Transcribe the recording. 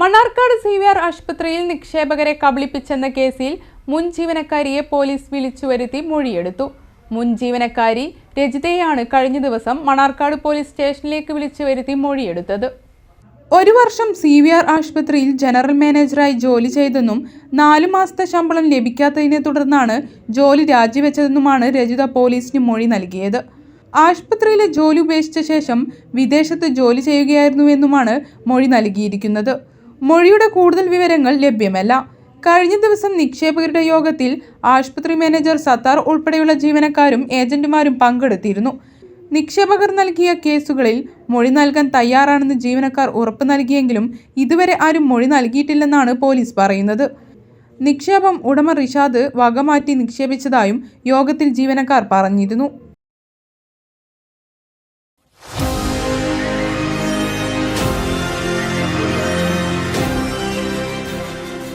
Mannarkkad C V R ആശുപത്രിയിൽ നിക്ഷേപകരെ കബളിപ്പിച്ചെന്ന കേസിൽ മുൻ ജീവനക്കാരിയെ പോലീസ് വിളിച്ചു വരുത്തി മൊഴിയെടുത്തു. മുൻ ജീവനക്കാരി രജിതയാണ് കഴിഞ്ഞ ദിവസം മണ്ണാർക്കാട് പോലീസ് സ്റ്റേഷനിലേക്ക് വിളിച്ചു വരുത്തി മൊഴിയെടുത്തത്. ഒരു വർഷം സി വി ആർ ആശുപത്രിയിൽ ജനറൽ മാനേജറായി ജോലി ചെയ്തെന്നും നാലു മാസത്തെ ശമ്പളം ലഭിക്കാത്തതിനെ തുടർന്നാണ് ജോലി രാജിവെച്ചതെന്നുമാണ് രജിത പോലീസിന് മൊഴി നൽകിയത്. ആശുപത്രിയിലെ ജോലി ഉപേക്ഷിച്ച ശേഷം വിദേശത്ത് ജോലി ചെയ്യുകയായിരുന്നുവെന്നുമാണ് മൊഴി നൽകിയിരിക്കുന്നത്. മൊഴിയുടെ കൂടുതൽ വിവരങ്ങൾ ലഭ്യമല്ല. കഴിഞ്ഞ ദിവസം നിക്ഷേപകരുടെ യോഗത്തിൽ ആശുപത്രി മാനേജർ സത്താർ ഉൾപ്പെടെയുള്ള ജീവനക്കാരും ഏജന്റുമാരും പങ്കെടുത്തിരുന്നു. നിക്ഷേപകർ നൽകിയ കേസുകളിൽ മൊഴി നൽകാൻ തയ്യാറാണെന്ന് ജീവനക്കാർ ഉറപ്പ് നൽകിയെങ്കിലും ഇതുവരെ ആരും മൊഴി നൽകിയിട്ടില്ലെന്നാണ് പോലീസ് പറയുന്നത്. നിക്ഷേപം ഉടമ റിഷാദ് വകമാറ്റി നിക്ഷേപിച്ചതായും യോഗത്തിൽ ജീവനക്കാർ പറഞ്ഞിരുന്നു.